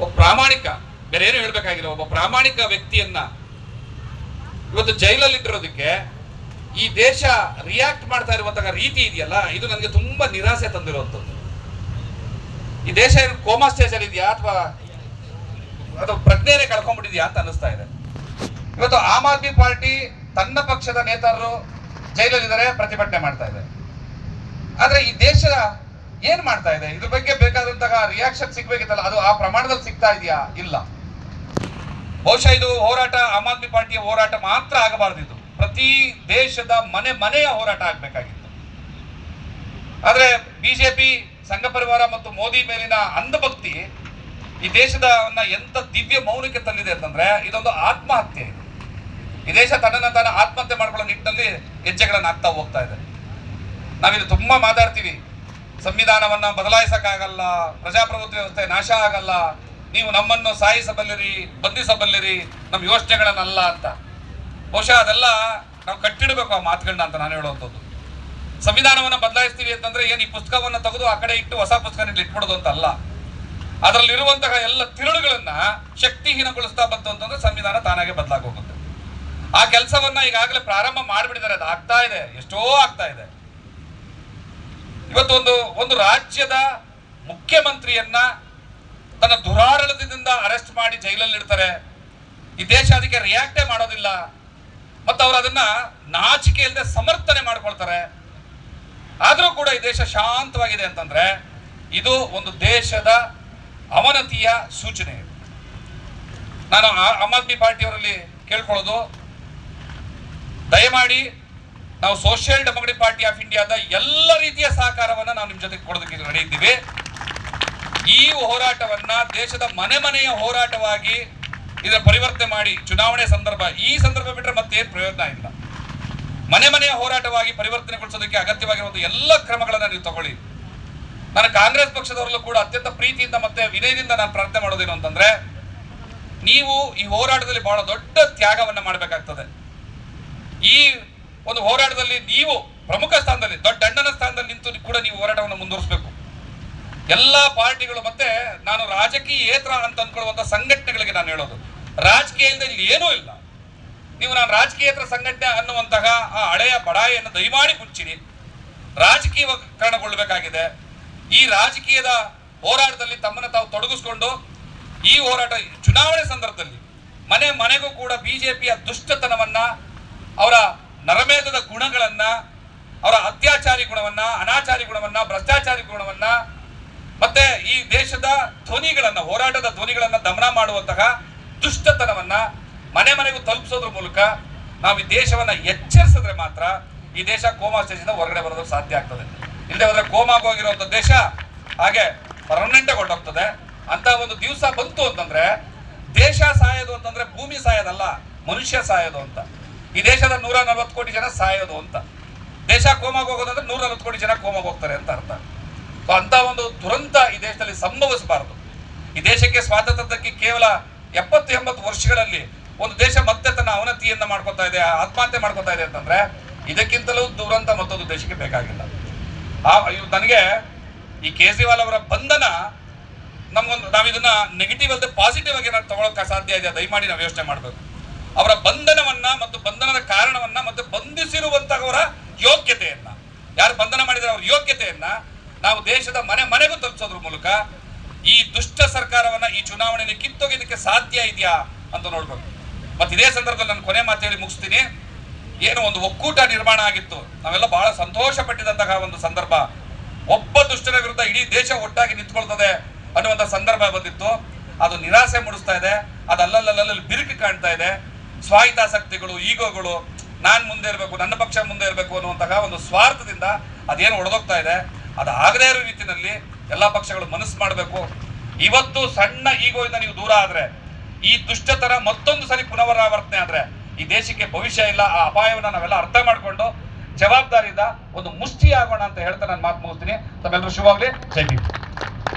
ಒಬ್ಬ ಪ್ರಾಮಾಣಿಕ ಬೇರೆ ಏನು ಹೇಳ್ಬೇಕಾಗಿಲ್ಲ, ಒಬ್ಬ ಪ್ರಾಮಾಣಿಕ ವ್ಯಕ್ತಿಯನ್ನ ಇವತ್ತು ಜೈಲಲ್ಲಿ ಇಟ್ಟಿರೋದಕ್ಕೆ ಈ ದೇಶ ರಿಯಾಕ್ಟ್ ಮಾಡ್ತಾ ಇರುವಂತಹ ರೀತಿ ಇದೆಯಲ್ಲ, ಇದು ನನಗೆ ತುಂಬಾ ನಿರಾಸೆ ತಂದಿರುವಂಥದ್ದು. ಈ ದೇಶ ಕೋಮಾ ಸ್ಟೇಜ್ ಅಲ್ಲಿ ಇದೆಯಾ ಅಥವಾ ಅಥವಾ ಪ್ರಜ್ಞೆನೇ ಕಳ್ಕೊಂಡ್ಬಿಟ್ಟಿದ್ಯಾ ಅಂತ ಅನಿಸ್ತಾ ಇದೆ. ಇವತ್ತು ಆಮ್ ಆದ್ಮಿ ಪಾರ್ಟಿ ತನ್ನ ಪಕ್ಷದ ನೇತಾರರು ಜೈಲಲ್ಲಿದ್ದಾರೆ, ಪ್ರತಿಭಟನೆ ಮಾಡ್ತಾ ಇದೆ. ಆದ್ರೆ ಈ ದೇಶ ಏನ್ ಮಾಡ್ತಾ ಇದೆ? ಇದ್ರ ಬಗ್ಗೆ ಬೇಕಾದಂತಹ ರಿಯಾಕ್ಷನ್ ಸಿಗ್ಬೇಕಿತ್ತಲ್ಲ, ಅದು ಆ ಪ್ರಮಾಣದಲ್ಲಿ ಸಿಗ್ತಾ ಇದೆಯಾ? ಇಲ್ಲ. ಬಹುಶಃ ಇದು ಹೋರಾಟ, ಆಮ್ ಆದ್ಮಿ ಪಾರ್ಟಿಯ ಹೋರಾಟ ಮಾತ್ರ ಆಗಬಾರ್ದಿತ್ತು. ಪ್ರತಿ ದೇಶದ ಮನೆ ಮನೆಯ ಹೋರಾಟ ಆಗ್ಬೇಕಾಗಿತ್ತು. ಆದ್ರೆ ಬಿಜೆಪಿ ಸಂಘ ಪರಿವಾರ ಮತ್ತು ಮೋದಿ ಮೇಲಿನ ಅಂಧಭಕ್ತಿ ಈ ದೇಶದ ಎಂತ ದಿವ್ಯ ಮೌನಕ್ಕೆ ತಂದಿದೆ ಅಂತಂದ್ರೆ, ಇದೊಂದು ಆತ್ಮಹತ್ಯೆ. ಈ ದೇಶ ತನ್ನನ್ನು ತಾನು ಆತ್ಮಹತ್ಯೆ ಮಾಡ್ಕೊಳ್ಳೋ ನಿಟ್ಟಿನಲ್ಲಿ ಹೆಜ್ಜೆಗಳನ್ನ ಹಾಕ್ತಾ ಹೋಗ್ತಾ ಇದೆ. ನಾವಿದು ತುಂಬಾ ಮಾತಾಡ್ತೀವಿ. ಸಂವಿಧಾನವನ್ನ ಬದಲಾಯಿಸಕ್ಕಾಗಲ್ಲ, ಪ್ರಜಾಪ್ರಭುತ್ವ ವ್ಯವಸ್ಥೆ ನಾಶ ಆಗಲ್ಲ, ನೀವು ನಮ್ಮನ್ನು ಸಾಯಿಸಬಲ್ಲಿರಿ, ಬಂಧಿಸಬಲ್ಲಿರಿ, ನಮ್ಮ ಯೋಚನೆಗಳನ್ನಲ್ಲ ಅಂತ. ಬಹುಶಃ ಅದೆಲ್ಲ ನಾವು ಕಟ್ಟಿಡಬೇಕು ಆ ಮಾತುಗಳನ್ನ ಅಂತ ನಾನು ಹೇಳುವಂಥದ್ದು. ಸಂವಿಧಾನವನ್ನು ಬದಲಾಯಿಸ್ತೀವಿ ಅಂತಂದ್ರೆ ಏನು ಈ ಪುಸ್ತಕವನ್ನು ತೆಗೆದು ಆ ಕಡೆ ಇಟ್ಟು ಹೊಸ ಪುಸ್ತಕ ಇಟ್ಬಿಡೋದು ಅಂತ ಅಲ್ಲ. ಅದರಲ್ಲಿರುವಂತಹ ಎಲ್ಲ ತಿರುಳುಗಳನ್ನ ಶಕ್ತಿಹೀನಗೊಳಿಸ್ತಾ ಬಂತು ಅಂತಂದ್ರೆ ಸಂವಿಧಾನ ತಾನಾಗೆ ಬದಲಾಗೋಗುತ್ತೆ. ಆ ಕೆಲಸವನ್ನ ಈಗಾಗಲೇ ಪ್ರಾರಂಭ ಮಾಡಿಬಿಟ್ಟಿದ್ದಾರೆ ಅದು ಆಗ್ತಾ ಇದೆ, ಎಷ್ಟೋ ಆಗ್ತಾ ಇದೆ. ಇವತ್ತು ಒಂದು ಒಂದು ರಾಜ್ಯದ ಮುಖ್ಯಮಂತ್ರಿಯನ್ನ ತನ್ನ ದುರಾಡಳಿತದಿಂದ ಅರೆಸ್ಟ್ ಮಾಡಿ ಜೈಲಲ್ಲಿ ಇಡ್ತಾರೆ. ಈ ದೇಶ ಅದಕ್ಕೆ ರಿಯಾಕ್ಟೇ ಮಾಡೋದಿಲ್ಲ. ಮತ್ತು ಅವರು ಅದನ್ನ ನಾಚಿಕೆ ಸಮರ್ಥನೆ ಮಾಡ್ಕೊಳ್ತಾರೆ. ಆದರೂ ಕೂಡ ಈ ದೇಶ ಶಾಂತವಾಗಿದೆ ಅಂತಂದ್ರೆ ಇದು ಒಂದು ದೇಶದ ಅವನತಿಯ ಸೂಚನೆ. ನಾನು ಆಮ್ ಆದ್ಮಿ ಪಾರ್ಟಿಯವರಲ್ಲಿ ಕೇಳ್ಕೊಳ್ಳೋದು. ದಯಮಾಡಿ ನಾವು ಸೋಷಿಯಲ್ ಡೆಮೊಕ್ರೆಟಿಕ್ ಪಾರ್ಟಿ ಆಫ್ ಇಂಡಿಯಾದ ಎಲ್ಲ ರೀತಿಯ ಸಹಕಾರವನ್ನ ನಾವು ನಿಮ್ಮ ಜೊತೆಗೆ ಕೊಡೋದಕ್ಕೆ ಇದ್ದೀವಿ. ಈ ಹೋರಾಟವನ್ನ ದೇಶದ ಮನೆ ಮನೆಯ ಹೋರಾಟವಾಗಿ ಇದರ ಪರಿವರ್ತನೆ ಮಾಡಿ ಚುನಾವಣೆ ಸಂದರ್ಭ, ಈ ಸಂದರ್ಭ ಬಿಟ್ಟರೆ ಮತ್ತೇನು ಪ್ರಯೋಜನ ಇಲ್ಲ. ಮನೆ ಮನೆಯ ಹೋರಾಟವಾಗಿ ಪರಿವರ್ತನೆಗೊಳಿಸೋದಕ್ಕೆ ಅಗತ್ಯವಾಗಿರುವಂಥ ಎಲ್ಲ ಕ್ರಮಗಳನ್ನು ನೀವು ತಗೊಳ್ಳಿ. ನಾನು ಕಾಂಗ್ರೆಸ್ ಪಕ್ಷದವರಲ್ಲೂ ಕೂಡ ಅತ್ಯಂತ ಪ್ರೀತಿಯಿಂದ ಮತ್ತೆ ವಿನಯದಿಂದ ನಾನು ಪ್ರಾರ್ಥನೆ ಮಾಡೋದೇನು ಅಂತಂದ್ರೆ, ನೀವು ಈ ಹೋರಾಟದಲ್ಲಿ ಬಹಳ ದೊಡ್ಡ ತ್ಯಾಗವನ್ನ ಮಾಡಬೇಕಾಗ್ತದೆ. ಒಂದು ಹೋರಾಟದಲ್ಲಿ ನೀವು ಪ್ರಮುಖ ಸ್ಥಾನದಲ್ಲಿ, ದೊಡ್ಡ ಅಣ್ಣನ ಸ್ಥಾನದಲ್ಲಿ ನಿಂತು ಕೂಡ ನೀವು ಹೋರಾಟವನ್ನು ಮುಂದುವರಿಸಬೇಕು. ಎಲ್ಲ ಪಾರ್ಟಿಗಳು ಮತ್ತೆ ನಾನು ರಾಜಕೀಯೇತರ ಅಂತ ಅಂದ್ಕೊಳ್ಳುವಂಥ ಸಂಘಟನೆಗಳಿಗೆ ನಾನು ಹೇಳೋದು. ರಾಜಕೀಯದಿಂದ ಇಲ್ಲಿ ಏನೂ ಇಲ್ಲ. ನೀವು ನಾನು ರಾಜಕೀಯೇತರ ಸಂಘಟನೆ ಅನ್ನುವಂತಹ ಆ ಹಳೆಯ ಬಡಾಯಿಯನ್ನು ದಯಮಾಡಿ ಮುಚ್ಚಿರಿ ರಾಜಕೀಯಕರಣಗೊಳ್ಳಬೇಕಾಗಿದೆ. ಈ ರಾಜಕೀಯದ ಹೋರಾಟದಲ್ಲಿ ತಮ್ಮನ್ನು ತಾವು ತೊಡಗಿಸ್ಕೊಂಡು, ಈ ಹೋರಾಟ ಚುನಾವಣೆ ಸಂದರ್ಭದಲ್ಲಿ ಮನೆ ಮನೆಗೂ ಕೂಡ ಬಿಜೆಪಿಯ ದುಷ್ಟತನವನ್ನ ಅವರ ನರಮೇಧದ ಗುಣಗಳನ್ನ, ಅವರ ಅತ್ಯಾಚಾರಿ ಗುಣವನ್ನ, ಅನಾಚಾರಿ ಗುಣವನ್ನ, ಭ್ರಷ್ಟಾಚಾರಿ ಗುಣವನ್ನ, ಮತ್ತೆ ಈ ದೇಶದ ಧ್ವನಿಗಳನ್ನ, ಹೋರಾಟದ ಧ್ವನಿಗಳನ್ನ ದಮನ ಮಾಡುವಂತಹ ದುಷ್ಟತನವನ್ನ ಮನೆ ಮನೆಗೂ ತಲುಪಿಸೋದ್ರ ಮೂಲಕ ನಾವು ಈ ದೇಶವನ್ನ ಎಚ್ಚರಿಸಿದ್ರೆ ಮಾತ್ರ ಈ ದೇಶ ಕೋಮಾ ಸ್ಟೇಜಿಂದ ಹೊರಗಡೆ ಬರೋದಕ್ಕೆ ಸಾಧ್ಯ ಆಗ್ತದೆ. ಇಲ್ಲದೆ ಹೋದ್ರೆ ಕೋಮಾಗ ಹೋಗಿರುವಂತ ದೇಶ ಹಾಗೆ ಪರ್ಮನೆಂಟ್ ಹೊರಟೋಗ್ತದೆ ಅಂತ ಒಂದು ದಿವಸ ಬಂತು ಅಂತಂದ್ರೆ ದೇಶ ಸಾಯೋದು ಅಂತಂದ್ರೆ ಭೂಮಿ ಸಾಯೋದಲ್ಲ, ಮನುಷ್ಯ ಸಾಯೋದು ಅಂತ. ಈ ದೇಶದ ನೂರ ನಲವತ್ತು ಕೋಟಿ ಜನ ಸಾಯೋದು ಅಂತ. ದೇಶ ಕೋಮಾಗಿ ಹೋಗೋದಂದ್ರೆ ನೂರ ನಲವತ್ತು ಕೋಟಿ ಜನ ಕೋಮಾಗಿ ಹೋಗ್ತಾರೆ ಅಂತ ಅರ್ಥ. ಸೊ ಅಂತ ಒಂದು ದುರಂತ ಈ ದೇಶದಲ್ಲಿ ಸಂಭವಿಸಬಾರದು. ಈ ದೇಶಕ್ಕೆ ಸ್ವಾತಂತ್ರ್ಯಕ್ಕೆ ಕೇವಲ ಎಪ್ಪತ್ತು ಎಂಬತ್ತು ವರ್ಷಗಳಲ್ಲಿ ಒಂದು ದೇಶ ಮತ್ತೆ ತನ್ನ ಅವನತಿಯನ್ನ ಮಾಡ್ಕೊತಾ ಇದೆ, ಆತ್ಮಹತ್ಯೆ ಮಾಡ್ಕೊತಾ ಇದೆ ಅಂತಂದ್ರೆ ಇದಕ್ಕಿಂತಲೂ ದುರಂತ ಮತ್ತೊಂದು ದೇಶಕ್ಕೆ ಬೇಕಾಗಿಲ್ಲ. ಆ ನನಗೆ ಈ ಕೇಜ್ರಿವಾಲ್ ಅವರ ಬಂಧನ ನಮ್ಗೊಂದು ನಾವು ಇದನ್ನ ನೆಗೆಟಿವ್ ಅಲ್ಲದೆ ಪಾಸಿಟಿವ್ ಆಗಿ ನಾವು ತಗೊಳಕ್ಕೆ ಸಾಧ್ಯ ಇದೆ ದಯಮಾಡಿ ನಾವು ಯೋಚನೆ ಮಾಡಬೇಕು. ಅವರ ಬಂಧನವನ್ನ ಮತ್ತು ಬಂಧನದ ಕಾರಣವನ್ನ ಮತ್ತು ಬಂಧಿಸಿರುವಂತಹವರ ಯೋಗ್ಯತೆಯನ್ನ. ಯಾರು ಬಂಧನ ಮಾಡಿದ್ರೆ ಅವರ ಯೋಗ್ಯತೆಯನ್ನ ನಾವು ದೇಶದ ಮನೆ ಮನೆಗೂ ತಲುಪಿಸೋದ್ರ ಮೂಲಕ ಈ ದುಷ್ಟ ಸರ್ಕಾರವನ್ನ ಈ ಚುನಾವಣೆಯಲ್ಲಿ ಕಿತ್ತೊಗೆದಕ್ಕೆ ಸಾಧ್ಯ ಇದೆಯಾ ಅಂತ ನೋಡ್ಬೇಕು. ಮತ್ತೆ ಇದೇ ಸಂದರ್ಭದಲ್ಲಿ ನಾನು ಕೊನೆ ಮಾತು ಹೇಳಿ ಮುಗಿಸ್ತೀನಿ. ಏನು ಒಂದು ಒಕ್ಕೂಟ ನಿರ್ಮಾಣ ಆಗಿತ್ತು. ನಾವೆಲ್ಲ ಬಹಳ ಸಂತೋಷ ಪಟ್ಟಿದಂತಹ ಒಂದು ಸಂದರ್ಭ. ಒಬ್ಬ ದುಷ್ಟನ ವಿರುದ್ಧ ಇಡೀ ದೇಶ ಒಟ್ಟಾಗಿ ನಿಂತ್ಕೊಳ್ತದೆ ಅನ್ನುವಂಥ ಸಂದರ್ಭ ಬಂದಿತ್ತು. ಅದು ನಿರಾಸೆ ಮೂಡಿಸ್ತಾ ಇದೆ. ಅದು ಅಲ್ಲಲ್ಲಲ್ಲಿ ಬಿರುಕು ಕಾಣ್ತಾ ಇದೆ. ಸ್ವಾಹಿತಾಸಕ್ತಿಗಳು ಈಗೋಗಳು, ನಾನ್ ಮುಂದೆ ಇರಬೇಕು, ನನ್ನ ಪಕ್ಷ ಮುಂದೆ ಇರಬೇಕು ಅನ್ನುವಂತಹ ಒಂದು ಸ್ವಾರ್ಥದಿಂದ ಅದೇನು ಒಡೆದೋಗ್ತಾ ಇದೆ. ಅದು ಆಗದೇ ಇರೋ ರೀತಿಯಲ್ಲಿ ಎಲ್ಲಾ ಪಕ್ಷಗಳು ಮನಸ್ಸು ಮಾಡಬೇಕು. ಇವತ್ತು ಸಣ್ಣ ಈಗೋಯಿಂದ ನೀವು ದೂರ ಆದರೆ, ಈ ದುಷ್ಟತನ ಮತ್ತೊಂದು ಸರಿ ಪುನರಾವರ್ತನೆ ಆದ್ರೆ, ಈ ದೇಶಕ್ಕೆ ಭವಿಷ್ಯ ಇಲ್ಲ, ಆ ಅಪಾಯವನ್ನ ನಾವೆಲ್ಲ ಅರ್ಥ ಮಾಡಿಕೊಂಡು ಜವಾಬ್ದಾರಿಯಿಂದ ಒಂದು ಮುಷ್ಟಿ ಆಗೋಣ ಅಂತ ಹೇಳ್ತಾ ನಾನು ಮಾತು ಮುಗಿಸ್ತೀನಿ. ತಮ್ಮೆಲ್ಲರೂ ಶುಭವಾಗಲಿ. ಜೈ